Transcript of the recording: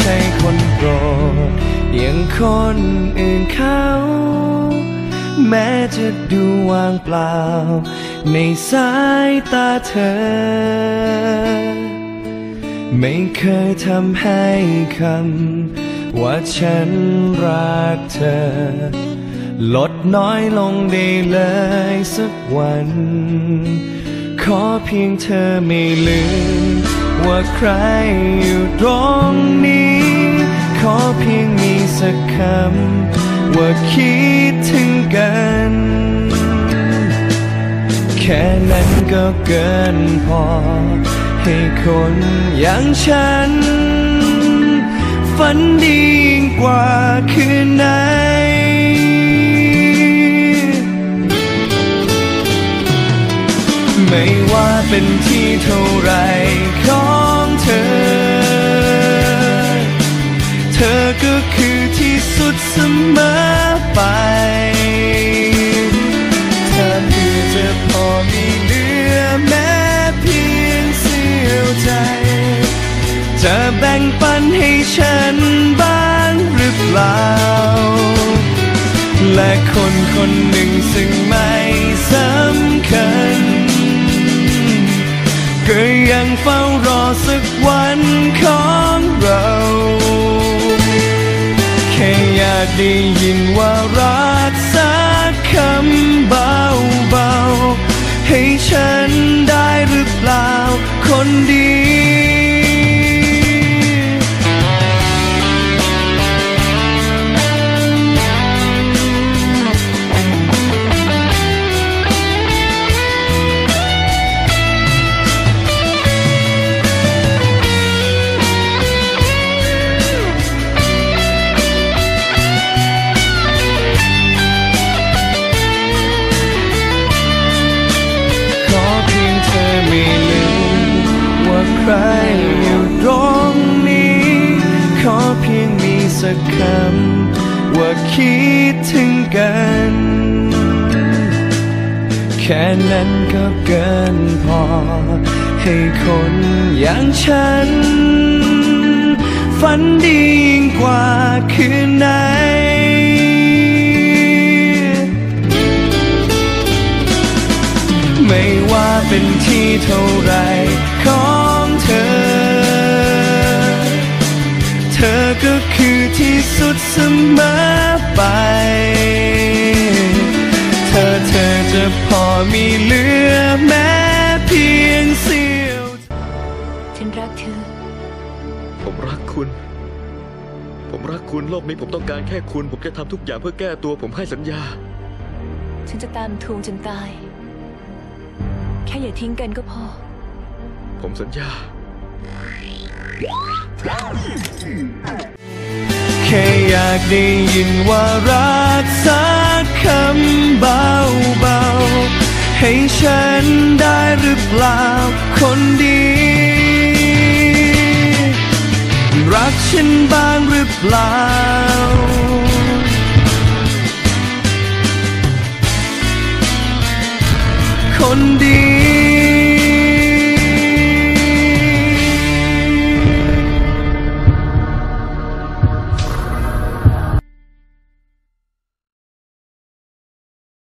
ช่คนอื่นเขา แม้จะดูวางเปล่า ในสายตาเธอ ไม่เคยทำให้คำว่าฉันรักเธอ ลดน้อยลงได้เลยสักวัน ขอเพียงเธอไม่ลืม ว่าใครอยู่ตรงนี้ ขอเพียงมีสักคำ ว่าคิดถึงกัน แค่นั้นก็เกินพอ ให้คนอย่างฉัน ฝันดีกว่าคืน เป็นที่เท่าไรของเธอ เธอก็คือที่สุดเสมอไปถ้าเพื่อจะพอมีเหลือแม้เพียงเสี้ยวใจ จะแบ่งปันให้ฉันบ้างหรือเปล่า และคนคนหนึ่งซึ่งไม่สำ ก็ยังเฝ้ารอสักวันของเรา แค่อยากได้ยินว่ารักสักคำเบาๆให้ฉันได้หรือเปล่า คนดี สักคำว่าคิดถึงกัน แค่นั้นก็เกินพอ ให้คนอย่างฉัน ฝันดียิ่งกว่าคืนไหนไม่ว่าเป็นที่เท่าไรขอ คือที่สุดเสมอไป เธอเธอจะพอมีเหลือแม้เพียงเสี้ยวฉันรักเธอ ผมรักคุณ ผมรักคุณโลกนี้ผมต้องการแค่คุณ ผมจะทำทุกอย่างเพื่อแก้ตัวผมให้สัญญา ฉันจะตามทวงจนตาย แค่อย่าทิ้งกันก็พอ ผมสัญญา อยากได้ยินว่ารักสักคำเบาๆ ให้ฉันได้หรือเปล่าคนดี รักฉันบ้างหรือเปล่าคนดี